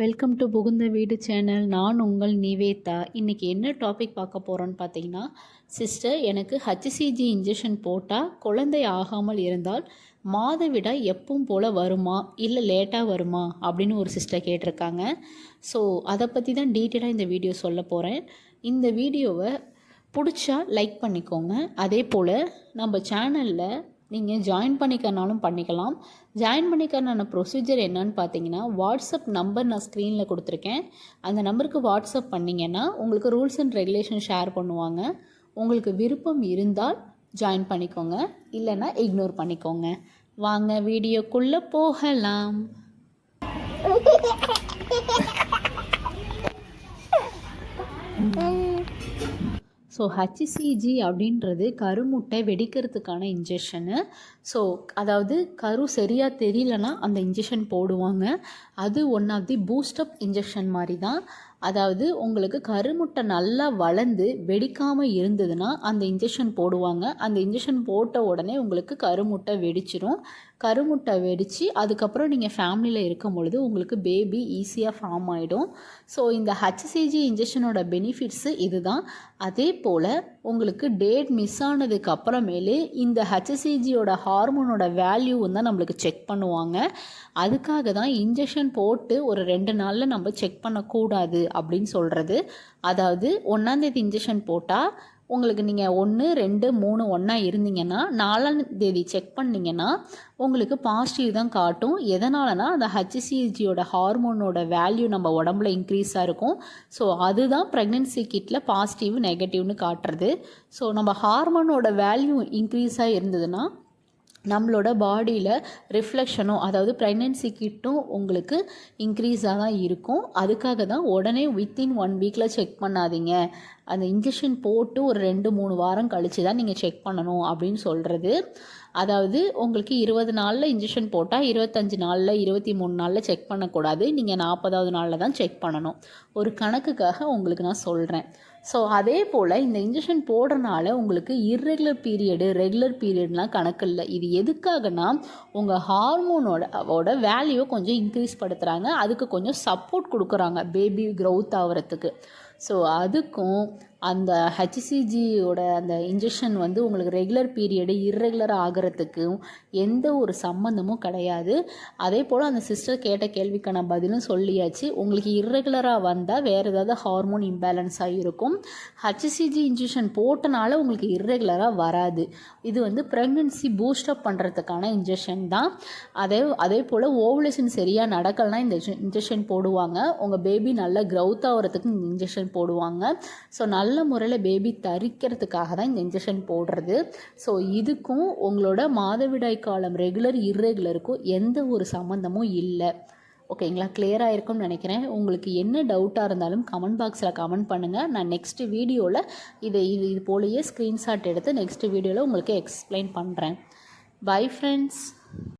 Welcome to புகுந்த வீடு channel நான் உங்கள் நிவேதா. இன்றைக்கி என்ன டாபிக் பார்க்க போகிறோன்னு பார்த்தீங்கன்னா சிஸ்டர் எனக்கு ஹச்சிசிஜி இன்ஜெக்ஷன் போட்டால் குழந்தை ஆகாமல் இருந்தால் மாதவிடாய் எப்பவும் போல் வருமா? இல்லை லேட்டாக வருமா? அப்படின்னு ஒரு சிஸ்டர் கேட்டிருக்காங்க. ஸோ அதை பற்றி தான் டீட்டெயிலாக இந்த வீடியோ சொல்ல போகிறேன் இந்த வீடியோவை பிடிச்சா லைக் பண்ணிக்கோங்க. அதே போல் நம்ம சேனலில் நீங்கள் ஜாயின் பண்ணிக்கனாலும் பண்ணிக்கலாம். ஜாயின் பண்ணிக்கிறனான ப்ரொசீஜர் என்னன்னு பார்த்தீங்கன்னா வாட்ஸ்அப் நம்பர் நான் ஸ்க்ரீனில் கொடுத்துருக்கேன். அந்த நம்பருக்கு வாட்ஸ்அப் பண்ணிங்கன்னா உங்களுக்கு ரூல்ஸ் அண்ட் ரெகுலேஷன் ஷேர் பண்ணுவாங்க. உங்களுக்கு விருப்பம் இருந்தால் ஜாயின் பண்ணிக்கோங்க. இல்லைன்னா இக்னோர் பண்ணிக்கோங்க. வாங்க வீடியோக்குள்ளே போகலாம். ஸோ ஹச்சிசிஜி அப்படின்றது கருமுட்டை வெடிக்கிறதுக்கான இன்ஜெக்ஷனு ஸோ அதாவது கரு சரியாக தெரியலனா அந்த இன்ஜெக்ஷன் போடுவாங்க. அது one of the booster injection மாதிரி தான் அதாவது உங்களுக்கு கருமுட்டை நல்லா வளர்ந்து வெடிக்காமல் இருந்ததுன்னா அந்த இன்ஜெக்ஷன் போடுவாங்க. அந்த இன்ஜெக்ஷன் போட்ட உடனே உங்களுக்கு கருமுட்டை வெடிச்சிரும். கருமுட்டை வெடித்து அதுக்கப்புறம் நீங்கள் ஃபேமிலியில் இருக்கும் பொழுது உங்களுக்கு பேபி ஈஸியாக ஃபார்ம் ஆகிடும் ஸோ இந்த ஹச்சிசிஜி இன்ஜெக்ஷனோட பெனிஃபிட்ஸு இதுதான். அதே போல் உங்களுக்கு டேட் மிஸ் ஆனதுக்கு அப்புறமேலே இந்த ஹச்சிசிஜியோட ஹார்மோனோட வேல்யூ தான் நம்மளுக்கு செக் பண்ணுவாங்க. அதுக்காக தான் இன்ஜெக்ஷன் போட்டு ஒரு ரெண்டு நாளில் நம்ம செக் பண்ணக்கூடாது. அப்படின்னு சொல்கிறது அதாவது ஒன்றாந்தேதி இன்ஜெக்ஷன் போட்டால் உங்களுக்கு நீங்கள் ஒன்று ரெண்டு மூணு ஒன்றா இருந்தீங்கன்னா நாலாம் தேதி செக் பண்ணிங்கன்னா உங்களுக்கு பாசிட்டிவ் தான் காட்டும். எதனாலனா அந்த ஹச்சிசிஜியோட ஹார்மோனோட வேல்யூ நம்ம உடம்புல இன்க்ரீஸாக இருக்கும். ஸோ அதுதான் ப்ரெக்னென்சி கிட்டில் பாசிட்டிவ் நெகட்டிவ்னு காட்டுறது. ஸோ நம்ம ஹார்மோனோட வேல்யூ இன்க்ரீஸாக இருந்ததுன்னா நம்மளோட பாடியில் ரிஃப்ளெக்ஷனும் அதாவது ப்ரெக்னென்சி கிட்டும் உங்களுக்கு இன்க்ரீஸாக தான் இருக்கும். அதுக்காக தான் உடனே வித்தின் ஒன் வீக்கில் செக் பண்ணாதீங்க. அந்த இன்ஜெக்ஷன் போட்டு ஒரு ரெண்டு மூணு வாரம் கழித்து தான் நீங்கள் செக் பண்ணணும் அப்படின்னு சொல்கிறது அதாவது உங்களுக்கு இருபது நாளில் இன்ஜெக்ஷன் போட்டால் இருபத்தஞ்சி நாளில் இருபத்தி மூணு நாளில் செக் பண்ணக்கூடாது. நீங்கள் நாற்பதாவது நாளில் தான் செக் பண்ணணும். ஒரு கணக்குக்காக உங்களுக்கு நான் சொல்கிறேன் ஸோ அதே போல் இந்த இன்ஜெக்ஷன் போடுறனால உங்களுக்கு இர்ரெகுலர் பீரியடு ரெகுலர் பீரியட்லாம் கணக்கு இல்லை. இது எதுக்காகனா உங்கள் ஹார்மோனோட ஓட வேல்யூவை கொஞ்சம் இன்க்ரீஸ் படுத்துகிறாங்க அதுக்கு கொஞ்சம் சப்போர்ட் கொடுக்குறாங்க பேபி க்ரௌத் ஆகிறதுக்கு ஸோ அதுக்கும் அந்த ஹெச்சிசிஜியோட அந்த இன்ஜெக்ஷன் வந்து உங்களுக்கு ரெகுலர் பீரியடு இர்ரெகுலர் ஆகிறதுக்கும் எந்த ஒரு சம்மந்தமும் கிடையாது. அதே போல் அந்த சிஸ்டர் கேட்ட கேள்விக்கான பதிலும் சொல்லியாச்சு. உங்களுக்கு இர்ரெகுலராக வந்தால் வேறு ஏதாவது ஹார்மோன் இம்பேலன்ஸாக இருக்கும். ஹெச்சிசிஜி இன்ஜெக்ஷன் போட்டனால உங்களுக்கு இர்ரெகுலராக வராது. இது வந்து ப்ரெக்னென்சி பூஸ்டப் பண்ணுறதுக்கான இன்ஜெக்ஷன் தான். அதே அதே போல் ஓவுலேஷன் சரியாக நடக்கலைன்னா இந்த இன்ஜெக்ஷன் போடுவாங்க. உங்கள் பேபி நல்லா க்ரௌத் ஆகிறதுக்கு இந்த இன்ஜெக்ஷன் போடுவாங்க. ஸோ நல்ல நல்ல முறையில் பேபி தரிக்கிறதுக்காக தான் இந்த இன்ஜெக்ஷன் போடுறது. ஸோ இதுக்கும் உங்களோட மாதவிடாய் காலம் ரெகுலர் இர்ரெகுலருக்கும் எந்த ஒரு சம்மந்தமும் இல்லை. ஓகேங்களா கிளியராக இருக்கும்னு நினைக்கிறேன். உங்களுக்கு என்ன டவுட்டாக இருந்தாலும் கமெண்ட் பாக்ஸில் கமெண்ட் பண்ணுங்கள் நான் நெக்ஸ்ட் வீடியோவில் இதை இது இது போலயே ஸ்க்ரீன்ஷாட் எடுத்து நெக்ஸ்ட் வீடியோவில் உங்களுக்கு எக்ஸ்பிளைன் பண்ணுறேன் பை ஃப்ரெண்ட்ஸ்